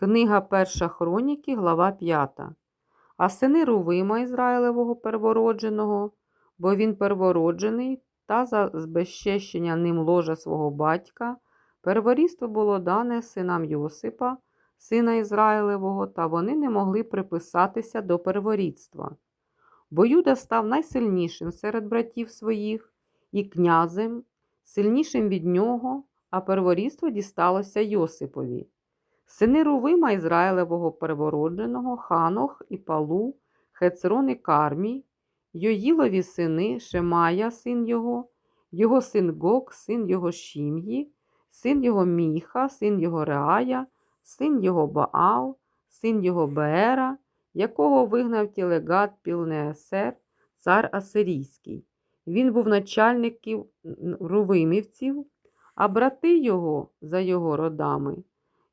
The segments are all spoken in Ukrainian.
Книга Перша Хроніки, глава 5. А сини Рувима Ізраїлевого первородженого, бо він первороджений, та за збезчещення ним ложа свого батька, перворідство було дане синам Йосипа, сина Ізраїлевого, та вони не могли приписатися до перворідства. Бо Юда став найсильнішим серед братів своїх і князем, сильнішим від нього, а перворідство дісталося Йосипові. Сини Рувима Ізраїлевого первородженого, Ханох і Палу, Хецрон і Кармій, Йоїлові сини, Шемая, син його, його син Гок, син його Шім'ї, син його Міха, син його Реая, син його Баал, син його Беера, якого вигнав тілегат Пілнеесер, цар Асирійський. Він був начальників Рувимівців, а брати його за його родами.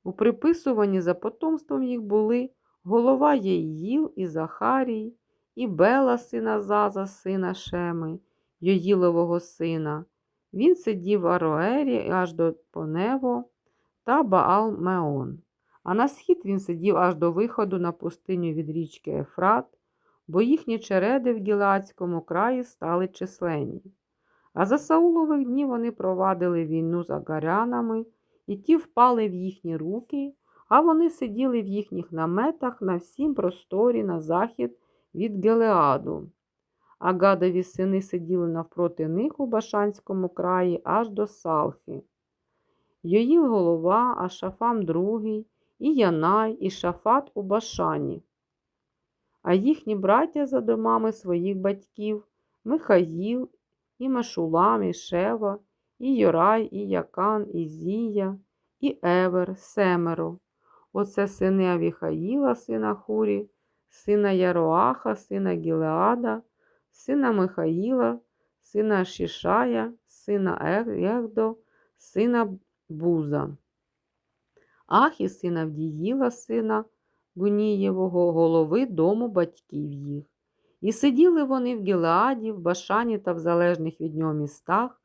У приписуванні за потомством їх були голова Єїл і Захарій, і Бела, сина Заза, сина Шеми, Йоїлового сина. Він сидів в Ароері аж до Понево та Баал Меон. А на схід він сидів аж до виходу на пустиню від річки Ефрат, бо їхні череди в Гілацькому краї стали численні. А за Саулових днів вони провадили війну з агарянами, і ті впали в їхні руки, а вони сиділи в їхніх наметах на всім просторі на захід від Гелеаду. А гадові сини сиділи навпроти них у Башанському краї аж до Салхи. Йоїл голова, а Шафам другий, і Янай, і Шафат у Башані. А їхні браття за домами своїх батьків Михаїл, і Машулам, і Шева, і Йорай, і Якан, і Зія, і Евер, семеро. Оце сини Авіхаїла, сина Хурі, сина Яроаха, сина Гілеада, сина Михаїла, сина Шішая, сина Егдо, сина Буза. Ахі, сина Авдіїла, сина Гунієвого, голови дому батьків їх. І сиділи вони в Гілеаді, в Башані та в залежних від нього містах,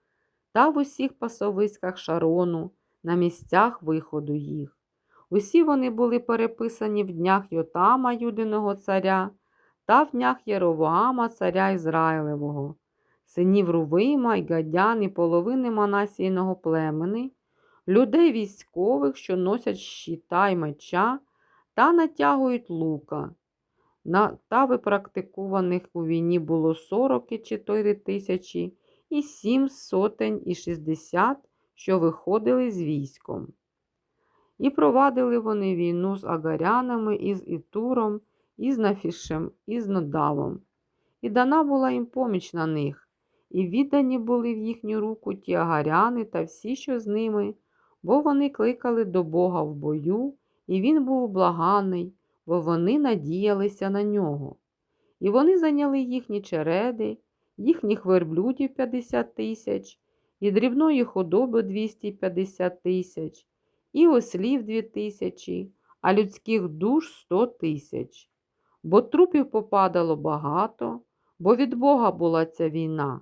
та в усіх пасовиськах Шарону, на місцях виходу їх. Усі вони були переписані в днях Йотама, Юдиного царя, та в днях Єровоама, царя Ізраїлевого, синів Рувима і Гадян і половини Манасійного племени, людей військових, що носять щита й меча та натягують лука. На та випрактикуваних у війні було 44 тисячі і сім сотень і шістдесят, що виходили з військом. І провадили вони війну з агарянами, і з Ітуром, і з Нафішем, і з Нодавом. І дана була їм поміч на них, і віддані були в їхню руку ті агаряни та всі, що з ними, бо вони кликали до Бога в бою, і він був благаний, бо вони надіялися на нього. І вони зайняли їхні череди, їхніх верблюдів 50 тисяч, і дрібної худоби 250 тисяч, і ослів 2 тисячі, а людських душ 100 тисяч. Бо трупів попадало багато, бо від Бога була ця війна.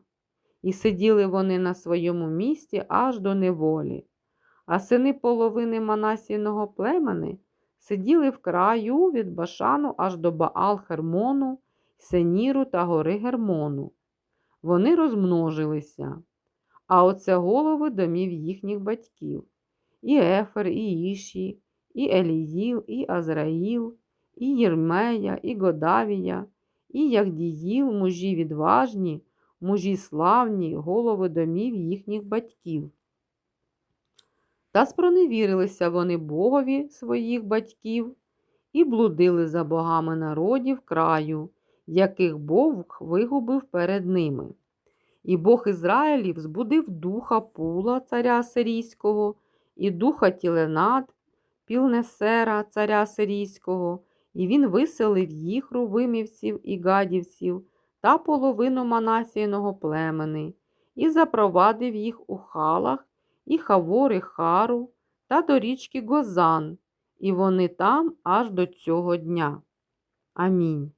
І сиділи вони на своєму місці аж до неволі. А сини половини Манасійного племени сиділи в краю від Башану аж до Баал Хермону, Сеніру та гори Гермону. Вони розмножилися, а оце голови домів їхніх батьків. І Ефер, і Іші, і Еліїл, і Азраїл, і Єрмея, і Годавія, і Яхдіїл, мужі відважні, мужі славні, голови домів їхніх батьків. Та спроневірилися вони богові своїх батьків і блудили за богами народів краю, яких Бог вигубив перед ними. І Бог Ізраїлів збудив духа Пула, царя Сирійського, і духа Тіленат, Пілнесера, царя Сирійського, і він виселив їх рувимівців і гадівців та половину Манасійного племени, і запровадив їх у халах і Хавори Хару та до річки Гозан, і вони там аж до цього дня. Амінь.